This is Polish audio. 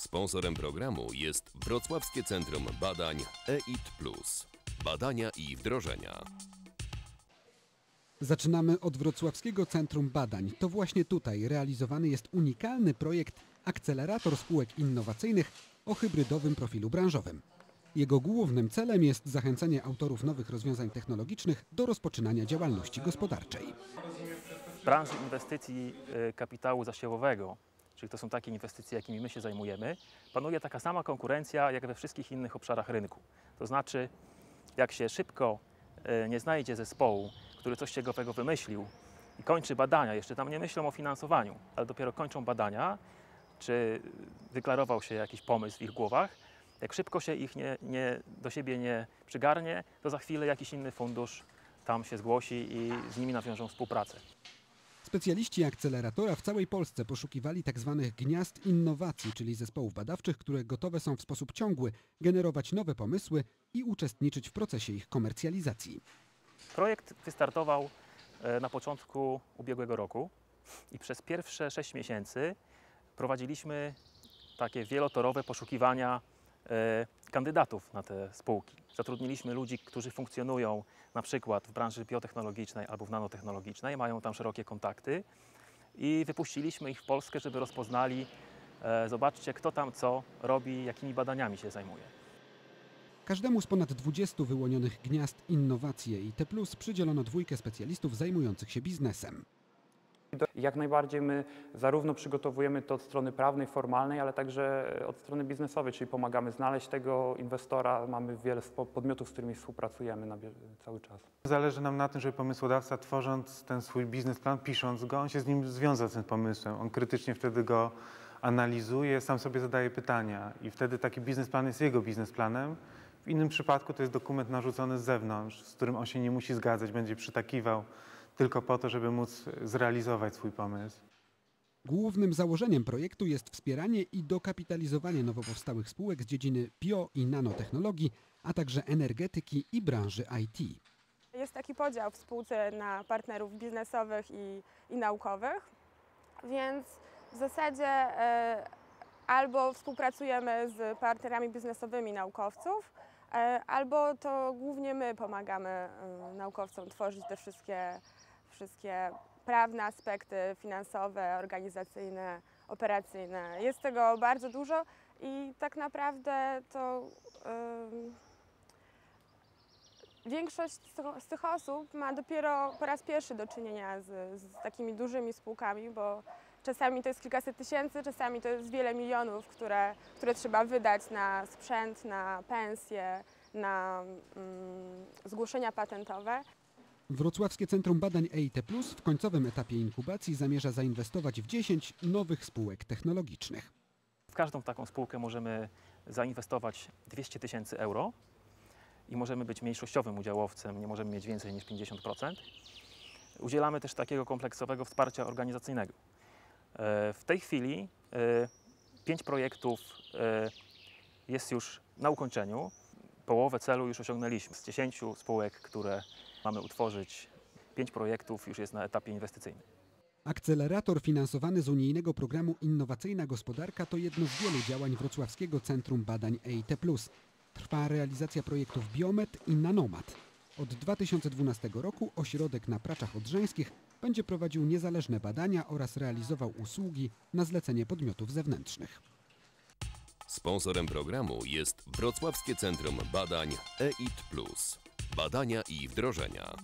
Sponsorem programu jest Wrocławskie Centrum Badań EIT Plus. Badania i wdrożenia. Zaczynamy od Wrocławskiego Centrum Badań. To właśnie tutaj realizowany jest unikalny projekt Akcelerator Spółek Innowacyjnych o hybrydowym profilu branżowym. Jego głównym celem jest zachęcenie autorów nowych rozwiązań technologicznych do rozpoczynania działalności gospodarczej. W branży inwestycji y, kapitału zasiewowego, czyli to są takie inwestycje, jakimi my się zajmujemy, panuje taka sama konkurencja jak we wszystkich innych obszarach rynku. To znaczy, jak się szybko y, nie znajdzie zespołu, który coś ciekawego wymyślił i kończy badania, jeszcze tam nie myślą o finansowaniu, ale dopiero kończą badania, czy wyklarował się jakiś pomysł w ich głowach, jak szybko się ich nie, nie, do siebie nie przygarnie, to za chwilę jakiś inny fundusz tam się zgłosi i z nimi nawiążą współpracę. Specjaliści akceleratora w całej Polsce poszukiwali tzw. gniazd innowacji, czyli zespołów badawczych, które gotowe są w sposób ciągły generować nowe pomysły i uczestniczyć w procesie ich komercjalizacji. Projekt wystartował e, na początku ubiegłego roku i przez pierwsze 6 miesięcy prowadziliśmy takie wielotorowe poszukiwania e, kandydatów na te spółki. Zatrudniliśmy ludzi, którzy funkcjonują na przykład w branży biotechnologicznej albo w nanotechnologicznej, mają tam szerokie kontakty i wypuściliśmy ich w Polskę, żeby rozpoznali, e, zobaczcie kto tam co robi, jakimi badaniami się zajmuje. Każdemu z ponad 20 wyłonionych gniazd innowacji EIT Plus przydzielono dwójkę specjalistów zajmujących się biznesem. Jak najbardziej my zarówno przygotowujemy to od strony prawnej, formalnej, ale także od strony biznesowej, czyli pomagamy znaleźć tego inwestora. Mamy wiele podmiotów, z którymi współpracujemy na cały czas. Zależy nam na tym, żeby pomysłodawca tworząc ten swój biznesplan, pisząc go, on się z nim związał z tym pomysłem. On krytycznie wtedy go analizuje, sam sobie zadaje pytania i wtedy taki biznesplan jest jego biznesplanem. W innym przypadku to jest dokument narzucony z zewnątrz, z którym on się nie musi zgadzać, będzie przytakiwał tylko po to, żeby móc zrealizować swój pomysł. Głównym założeniem projektu jest wspieranie i dokapitalizowanie nowo powstałych spółek z dziedziny bio i nanotechnologii, a także energetyki i branży IT. Jest taki podział w spółce na partnerów biznesowych i, i naukowych, więc w zasadzie e, albo współpracujemy z partnerami biznesowymi naukowców, e, albo to głównie my pomagamy e, naukowcom tworzyć te wszystkie, wszystkie prawne aspekty finansowe, organizacyjne, operacyjne. Jest tego bardzo dużo i tak naprawdę to. em, Większość z z tych osób ma dopiero po raz pierwszy do czynienia z, z takimi dużymi spółkami, bo czasami to jest kilkaset tysięcy, czasami to jest wiele milionów, które, które trzeba wydać na sprzęt, na pensje, na zgłoszenia patentowe. Wrocławskie Centrum Badań EIT Plus w końcowym etapie inkubacji zamierza zainwestować w 10 nowych spółek technologicznych. W każdą taką spółkę możemy zainwestować 200 tysięcy euro i możemy być mniejszościowym udziałowcem, nie możemy mieć więcej niż 50%. Udzielamy też takiego kompleksowego wsparcia organizacyjnego. E, W tej chwili e, pięć projektów e, jest już na ukończeniu. Połowę celu już osiągnęliśmy. Z 10 spółek, które mamy utworzyć, pięć projektów już jest na etapie inwestycyjnym. Akcelerator finansowany z unijnego programu Innowacyjna Gospodarka to jedno z wielu działań Wrocławskiego Centrum Badań EIT. Trwa realizacja projektów Biomet i Nanomat. Od 2012 roku ośrodek na Praczach Odrzańskich będzie prowadził niezależne badania oraz realizował usługi na zlecenie podmiotów zewnętrznych. Sponsorem programu jest Wrocławskie Centrum Badań EIT. Badania i wdrożenia.